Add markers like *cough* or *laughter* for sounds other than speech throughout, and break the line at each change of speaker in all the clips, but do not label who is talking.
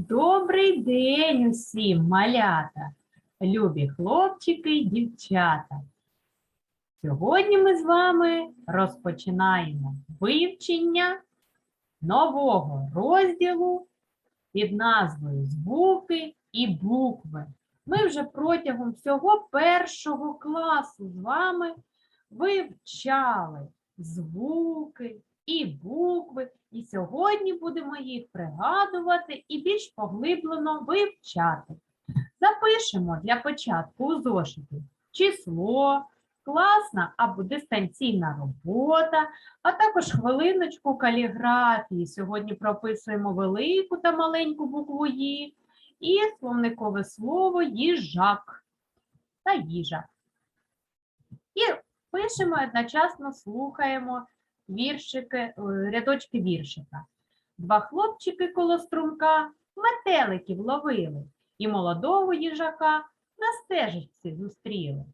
Добрий день усім, малята, любі хлопчики й дівчата. Сьогодні ми з вами розпочинаємо вивчення нового розділу під назвою Звуки і букви. Ми вже протягом всього першого класу з вами вивчали звуки і букви, і сьогодні будемо їх пригадувати і більш поглиблено вивчати. Запишемо для початку у зошиті число, класна або дистанційна робота, а також хвилиночку каліграфії. Сьогодні прописуємо велику та маленьку букву «І» і словникове слово їжак та їжа. І пишемо одночасно слухаємо віршики, е, рядочки віршика. Два хлопчики коло струмка метеликів ловили, і молодого їжака на стежечці зустріли.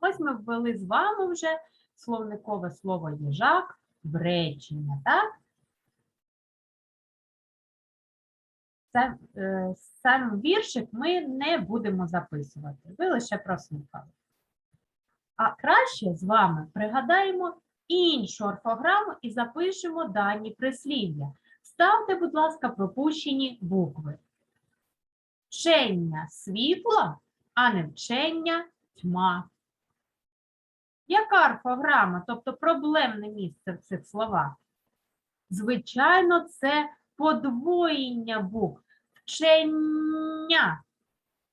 Ось ми ввели з вами вже словникове слово їжак в речення, так? Е, сам віршик ми не будемо записувати, ви лише прослухали. А краще з вами пригадаємо іншу орфограму і запишемо дані прислів'я. Ставте, будь ласка, пропущені букви. Вчення світла, а не вчення тьма. Яка орфограма, тобто проблемне місце в цих словах? Звичайно, це подвоєння букв. Вчення,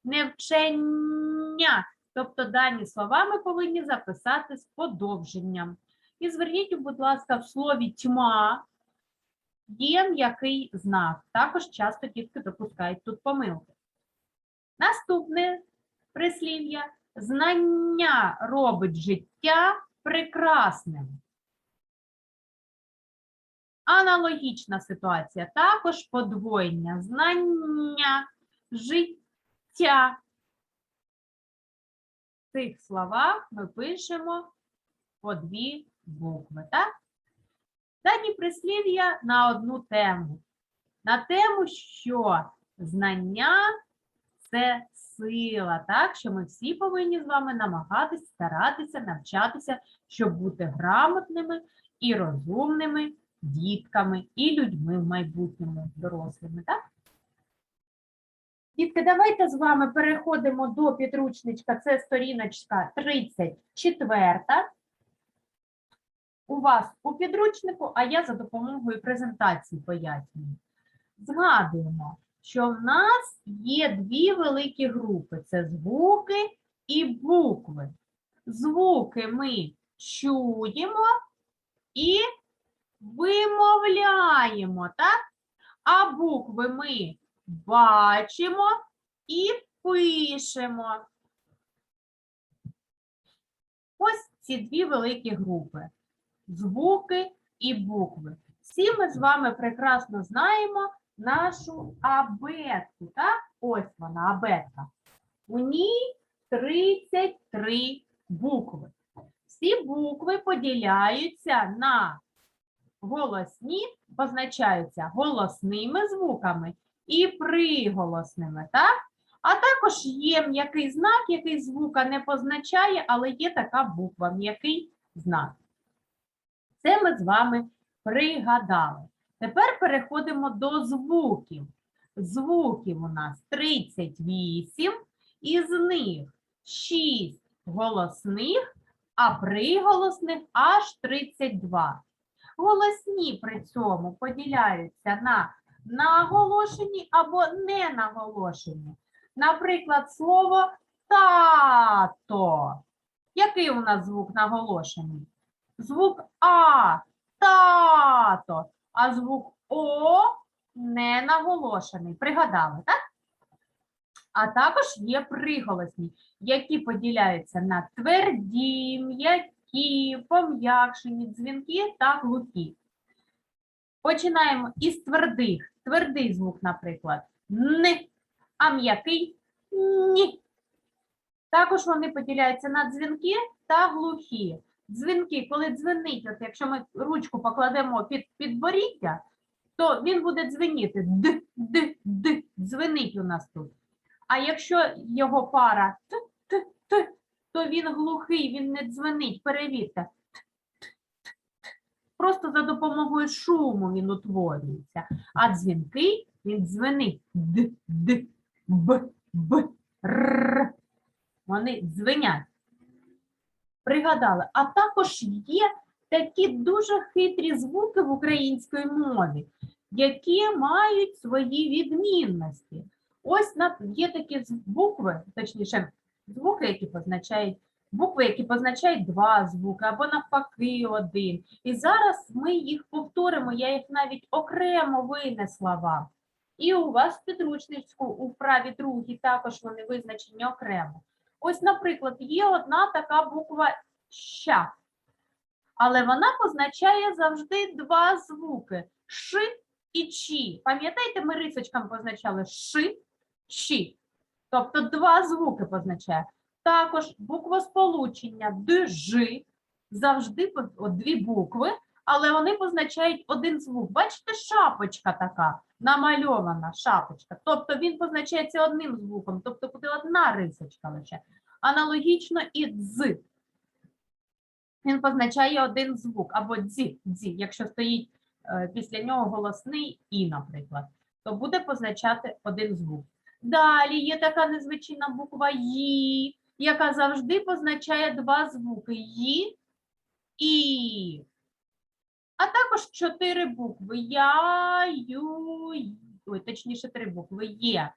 не вчення. Тобто дані слова ми повинні записати з подовженням. І зверніть, будь ласка, в слові тьма є м'який знак. Також часто дітки допускають тут помилки. Наступне прислів'я. Знання робить життя прекрасним. Аналогічна ситуація. Також подвоєння. Знання, життя цих словах ми пишемо по дві букви. Так? Дані прислів'я на одну тему. На тему, що знання це сила, так? що ми всі повинні з вами намагатися, старатися, навчатися, щоб бути грамотними і розумними дітками і людьми в майбутньому дорослими. Так? Дітки, давайте з вами переходимо до підручничка. Це сторіночка 34. У вас у підручнику, а я за допомогою презентації пояснюю. Згадуємо, що в нас є дві великі групи: це звуки і букви. Звуки ми чуємо і вимовляємо, так? А букви ми бачимо і пишемо. Ось ці дві великі групи звуки і букви. Всі ми з вами прекрасно знаємо нашу абетку. Так? Ось вона, абетка. У ній 33 букви. Всі букви поділяються на голосні, позначаються голосними звуками і приголосними, так? А також є м'який знак, який звука не позначає, але є така буква, м'який знак. Це ми з вами пригадали. Тепер переходимо до звуків. Звуків у нас 38, із них 6 голосних, а приголосних аж 32. Голосні при цьому поділяються на наголошені або не наголошені. Наприклад, слово тато. Який у нас звук наголошений? Звук А тато, а звук О не наголошений. Пригадали, так? А також є приголосні, які поділяються на тверді, м'які, пом'якшені, дзвінки та глухі. Починаємо із твердих. Твердий звук, наприклад, Н, а м'який ні. Також вони поділяються на дзвінки та глухі. Дзвінки, коли дзвенить, от якщо ми ручку покладемо під підборіддя, то він буде дзвеніти д, д, д, дзвенить у нас тут. А якщо його пара т, т, т, то він глухий, він не дзвенить. Перевірте. Просто за допомогою шуму він утворюється. А дзвінкий він дзвенить д, д, б, б, р. Вони дзвенять. Пригадали. А також є такі дуже хитрі звуки в українській мові, які мають свої відмінності. Ось є такі букви, точніше, звуки, які позначають букви, які позначають два звуки, або навпаки один. І зараз ми їх повторимо, я їх навіть окремо винесла вам. І у вас в підручнику у вправі другій також вони визначені окремо. Ось, наприклад, є одна така буква ща, але вона позначає завжди два звуки ш і чі. Пам'ятаєте, ми рисочками позначали ши, чі. Тобто два звуки позначає. Також буквосполучення дж завжди от дві букви, але вони позначають один звук. Бачите, шапочка така намальована шапочка. Тобто він позначається одним звуком, тобто буде одна рисочка лише. Аналогічно і дз. Він позначає один звук або дзі, дзі, якщо стоїть е, після нього голосний і, наприклад, то буде позначати один звук. Далі є така незвичайна буква «ї», яка завжди позначає два звуки «ї» і. А також чотири букви Я, Ю. Ой, точніше, три букви Є,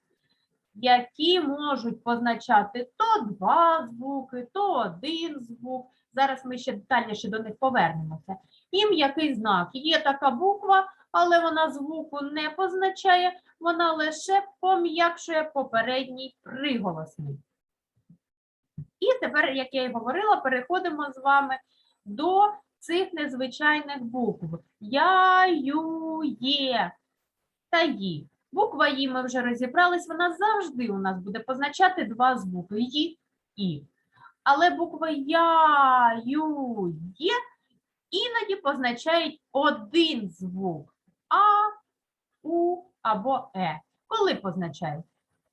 які можуть позначати то два звуки, то один звук. Зараз ми ще детальніше до них повернемося. І м'який знак. Є така буква, але вона звуку не позначає, вона лише пом'якшує попередній приголосний. І тепер, як я і говорила, переходимо з вами до цих незвичайних букв. Я, ю, є та ї. Буква «і» ми вже розібрались, вона завжди у нас буде позначати два звуки «ї» і. Але буква Я, Ю, Є іноді позначають один звук А, У або Е. Коли позначають?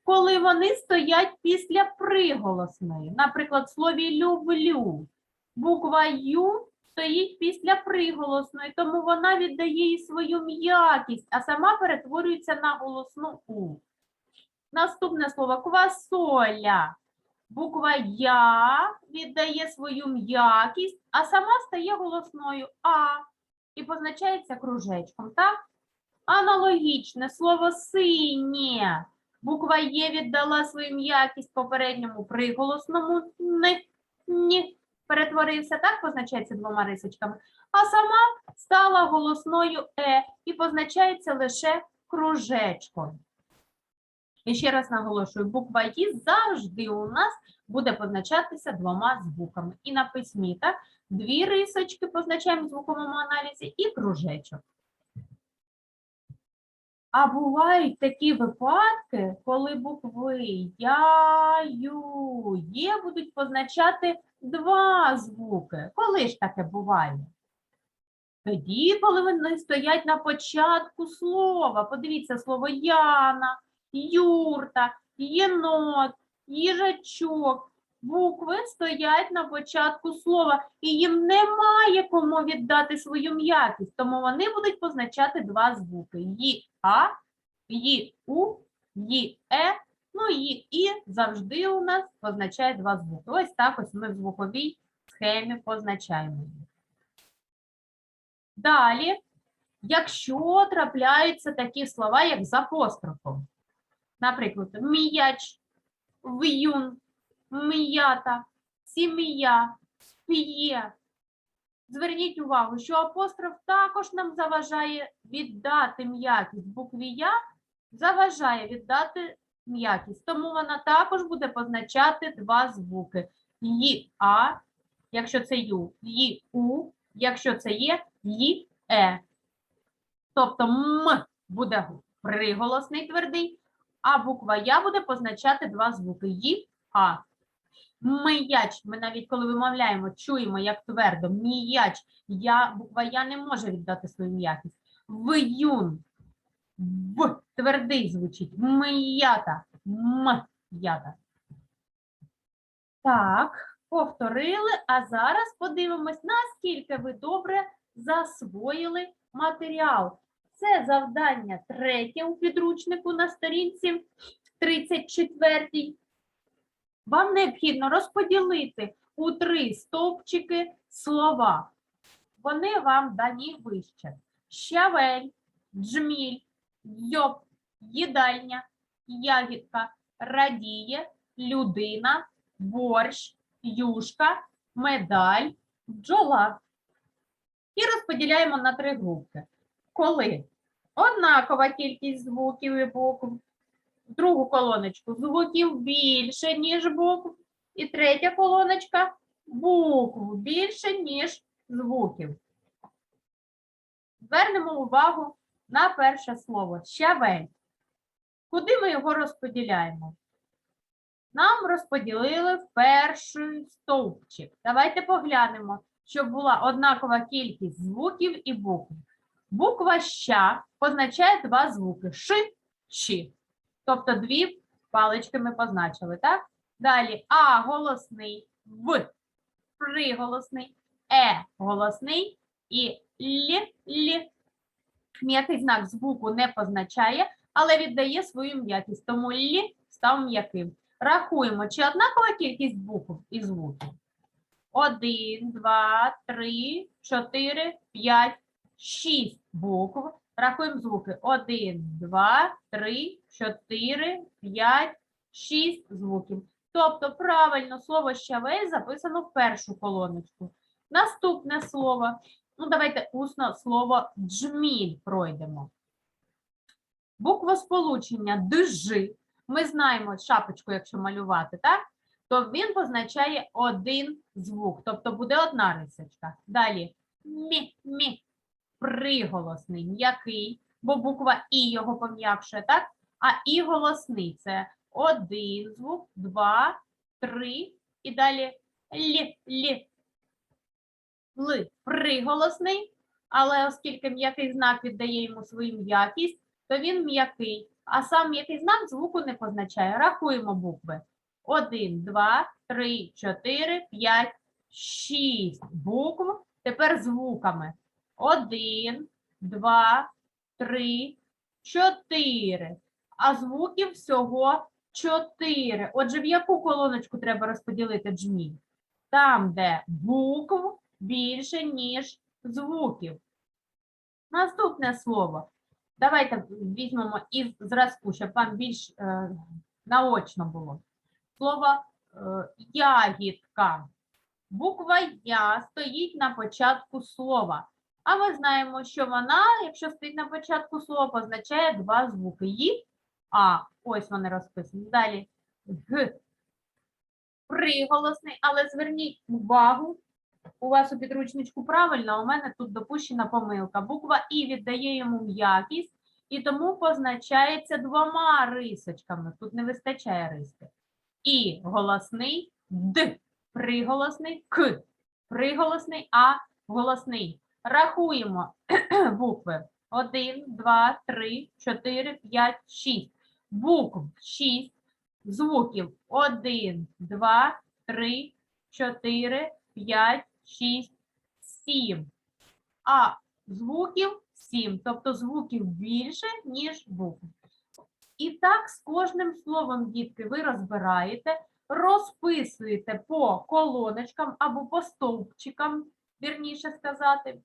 Коли вони стоять після приголосної. Наприклад, в слові люблю. Буква Ю стоїть після приголосної, тому вона віддає їй свою м'якість, а сама перетворюється на голосну У. Наступне слово квасоля. Буква Я віддає свою м'якість, а сама стає голосною А і позначається кружечком, так? Аналогічне слово синє. Буква Є віддала свою м'якість попередньому приголосному «н», «ні», перетворився, так позначається двома рисочками, а сама стала голосною Е і позначається лише кружечком. І ще раз наголошую, буква «І» завжди у нас буде позначатися двома звуками. І на письмі, так? Дві рисочки позначаємо в звуковому аналізі і кружечок. А бувають такі випадки, коли букви Я, Ю, Є будуть позначати два звуки. Коли ж таке буває? Тоді, коли вони стоять на початку слова. Подивіться слово Яна, юрта, єнот, їжачок. Букви стоять на початку слова, і їм немає кому віддати свою м'якість, тому вони будуть позначати два звуки: ї а, ї у, ї е. Ну і і завжди у нас позначає два звуки. Ось так ось ми в звуковій схемі позначаємо їх. Далі, якщо трапляються такі слова, як з апострофом, наприклад, м'яч, в'юн, м'ята, сім'я, п'є. Зверніть увагу, що апостроф також нам заважає віддати м'якість. Букві Я заважає віддати м'якість, тому вона також буде позначати два звуки. Ї А, якщо це Ю, Ї У, якщо це є Ї Е. Тобто М буде приголосний твердий, а буква Я буде позначати два звуки Ї А. Мияч. Ми навіть коли вимовляємо, чуємо, як твердо. Міяч. Я, буква Я не може віддати свою м'якість. Виюн. В. Твердий звучить. М'ята. М'ята. Так, повторили. А зараз подивимось, наскільки ви добре засвоїли матеріал. Це завдання третє у підручнику на сторінці 34. Вам необхідно розподілити у три стовпчики слова. Вони вам дані вище. Щавель, джміль, йоп, їдальня, ягідка, радіє, людина, борщ, юшка, медаль, бджола. І розподіляємо на три групи. Коли однакова кількість звуків і букв, другу колоночку звуків більше, ніж букв, і третя колоночка букв більше, ніж звуків. Звернемо увагу на перше слово щавель. Куди ми його розподіляємо? Нам розподілили перший стовпчик. Давайте поглянемо, щоб була однакова кількість звуків і букв. Буква ща позначає два звуки ш, чи. Тобто дві палички ми позначили, так? Далі А голосний, В приголосний, Е голосний і Л, Л. М'який знак звуку не позначає, але віддає свою м'якість, тому Л став м'яким. Рахуємо, чи однакова кількість букв і звуків? Один, два, три, чотири, п'ять, шість букв. Рахуємо звуки. Один, два, три, чотири, п'ять, шість звуків. Тобто правильно слово щавель записано в першу колоночку. Наступне слово. Ну, давайте усно слово джміль пройдемо. Буквосполучення дж. Ми знаємо шапочку, якщо малювати, так? То він позначає один звук, тобто буде одна рисочка. Далі мі, мі, приголосний, м'який, бо буква І його пом'якшує, так? А І голосний це один звук, два, три і далі лі, лі. Ли приголосний, але оскільки м'який знак віддає йому свою м'якість, то він м'який. А сам м'який знак звуку не позначає. Рахуємо букви. Один, два, три, чотири, п'ять, шість букв. Тепер звуками. Один, два, три, чотири. А звуків всього чотири. Отже, в яку колоночку треба розподілити джміль? Там, де букв більше, ніж звуків. Наступне слово. Давайте візьмемо із зразку, щоб вам більш е, наочно було. Слово е, ягідка. Буква Я стоїть на початку слова. А ми знаємо, що вона, якщо стоїть на початку слова, позначає два звуки. Ї, А. Ось вони розписані. Далі Г. Приголосний, але зверніть увагу, у вас у підручничку правильно, у мене тут допущена помилка. Буква І віддає йому м'якість, і тому позначається двома рисочками. Тут не вистачає риски. І голосний Д, приголосний К, приголосний А, голосний. Рахуємо *clears throat* букви. 1, 2, 3, 4, 5, 6. Букв 6. Звуків 1, 2, 3, 4, 5, 6, 7. А звуків 7, тобто звуків більше, ніж букв. І так з кожним словом, дітки, ви розбираєте, розписуєте по колоночкам або по стовпчикам, вірніше сказати.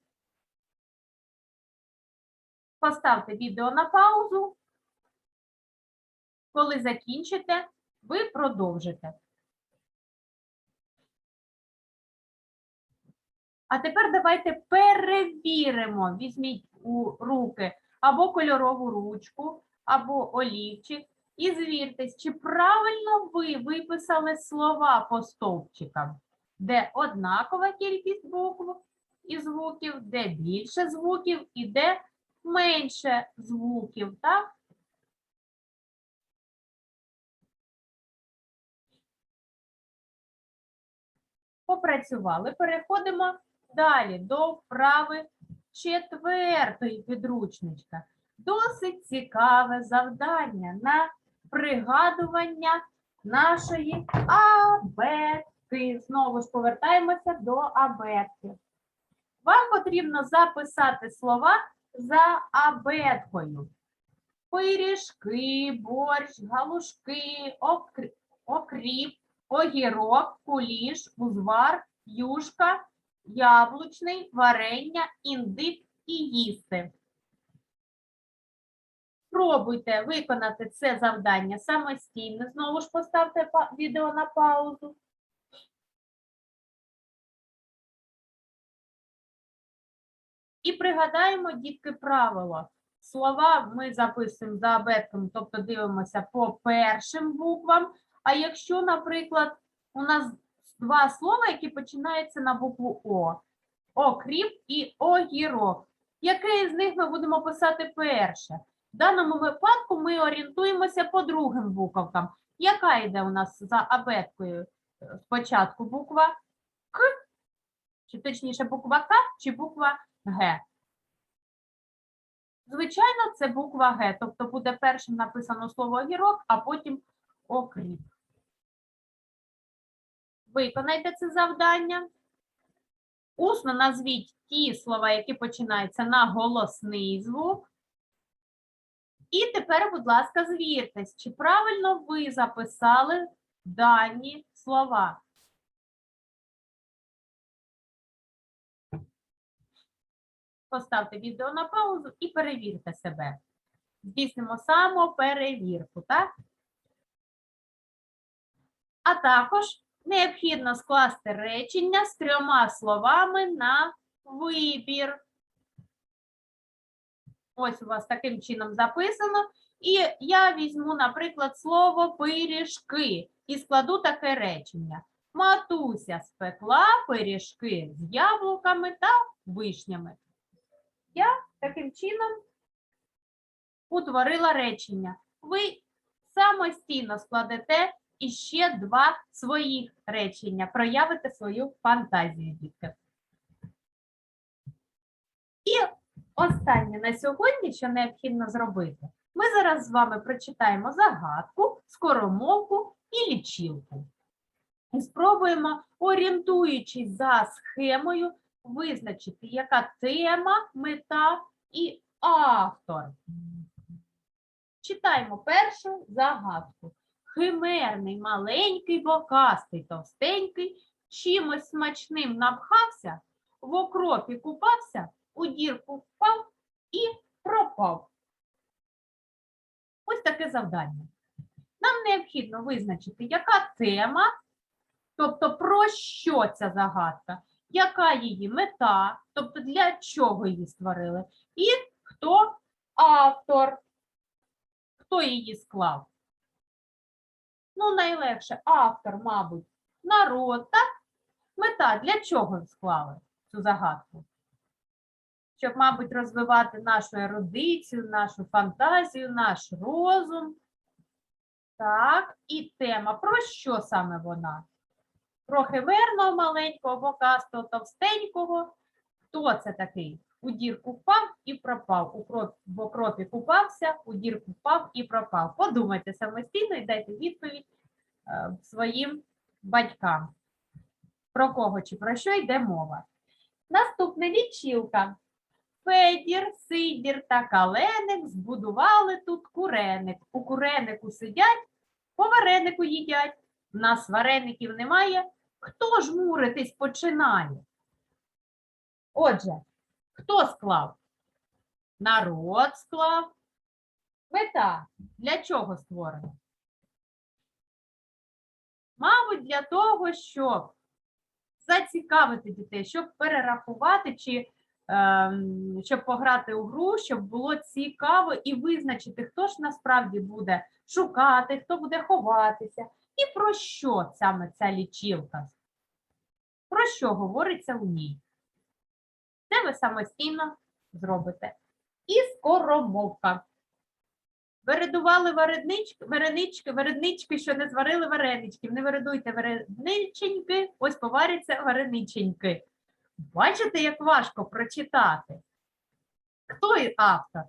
Поставте відео на паузу. Коли закінчите, ви продовжите. А тепер давайте перевіримо. Візьміть у руки або кольорову ручку, або олівчик. І звіртесь, чи правильно ви виписали слова по стовпчикам, де однакова кількість букв і звуків, де більше звуків і де менше звуків, так? Попрацювали. Переходимо далі до вправи четвертої підручничка. досить цікаве завдання на пригадування нашої абетки. Знову ж повертаємося до абетки. Вам потрібно записати слова за абеткою. Пиріжки, борщ, галушки, окр- окріп, огірок, куліш, узвар, юшка, яблучний, варення, індик і їсти. Спробуйте виконати це завдання самостійно. Знову ж поставте відео на паузу. І пригадаємо, дітки, правило. Слова ми записуємо за абетками, тобто дивимося по першим буквам. А якщо, наприклад, у нас два слова, які починаються на букву О, окріп і огірок. Яке з них ми будемо писати перше? В даному випадку ми орієнтуємося по другим буковкам. Яка йде у нас за абеткою? Спочатку буква К, чи точніше буква К, чи буква Г? Звичайно, це буква Г, тобто буде першим написано слово огірок, а потім окріп. Виконайте це завдання. Усно назвіть ті слова, які починаються на голосний звук. І тепер, будь ласка, звіртесь, чи правильно ви записали дані слова. Поставте відео на паузу і перевірте себе. Здійснимо самоперевірку, так? А також необхідно скласти речення з трьома словами на вибір. Ось у вас таким чином записано. І я візьму, наприклад, слово пиріжки і складу таке речення. Матуся спекла пиріжки з яблуками та вишнями. Я таким чином утворила речення. Ви самостійно складете іще два своїх речення, проявите свою фантазію, дітки. І останнє на сьогодні, що необхідно зробити, ми зараз з вами прочитаємо загадку, скоромовку і лічилку. І спробуємо, орієнтуючись за схемою, визначити, яка тема, мета і автор. Читаємо першу загадку. Химерний, маленький, бокастий, товстенький, чимось смачним напхався, в окропі купався, у дірку впав і пропав. Ось таке завдання. Нам необхідно визначити, яка тема, тобто про що ця загадка, яка її мета, тобто для чого її створили, і хто автор, хто її склав. Ну, найлегше автор, мабуть, народ, так? Мета для чого склали цю загадку? Щоб, мабуть, розвивати нашу ерудицію, нашу фантазію, наш розум. Так, і тема. Про що саме вона? Про химерного маленького, бокастого, товстенького. Хто це такий? У дірку впав і пропав. У кроп, в окропі купався, у дірку впав і пропав. Подумайте самостійно і дайте відповідь е, своїм батькам. Про кого чи про що йде мова? Наступна лічилка. Федір, Сидір та Каленик збудували тут куреник. У куренику сидять, по варенику їдять. В нас вареників немає. Хто ж муритись починає? Отже, хто склав? Народ склав. Мета для чого створена? Мабуть, для того, щоб зацікавити дітей, щоб перерахувати чи ем, щоб пограти у гру, щоб було цікаво і визначити, хто ж насправді буде шукати, хто буде ховатися, і про що саме ця лічилка. Про що говориться у ній? Це ви самостійно зробите. І скоромовка. Вередували вареднички, варенички, варенички, що не зварили вареничків. Не вередуйте варениченьки, ось поваряться варениченьки. Бачите, як важко прочитати? Хто автор?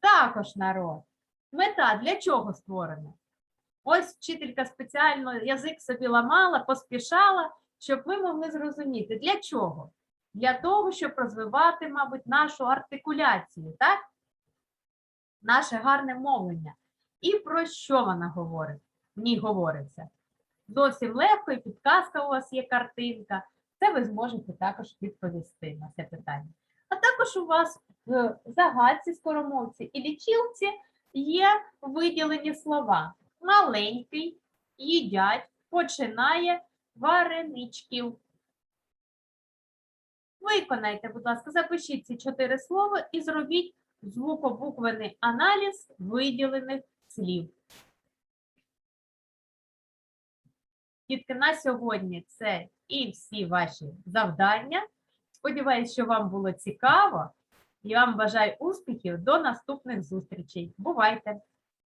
Також народ. Мета для чого створена? Ось вчителька спеціально язик собі ламала, поспішала, щоб ви могли зрозуміти, для чого? Для того, щоб розвивати, мабуть, нашу артикуляцію, так? Наше гарне мовлення. І про що вона говорить? В ній говориться. Зовсім легко, і підказка у вас є картинка. Це ви зможете також відповісти на це питання. А також у вас в загадці скоромовці і лічилці є виділені слова. Маленький, їдять, починає вареничків. Виконайте, будь ласка, запишіть ці чотири слова і зробіть звукобуквений аналіз виділених слів. Дітки, на сьогодні це і всі ваші завдання. Сподіваюсь, що вам було цікаво. І вам бажаю успіхів до наступних зустрічей. Бувайте!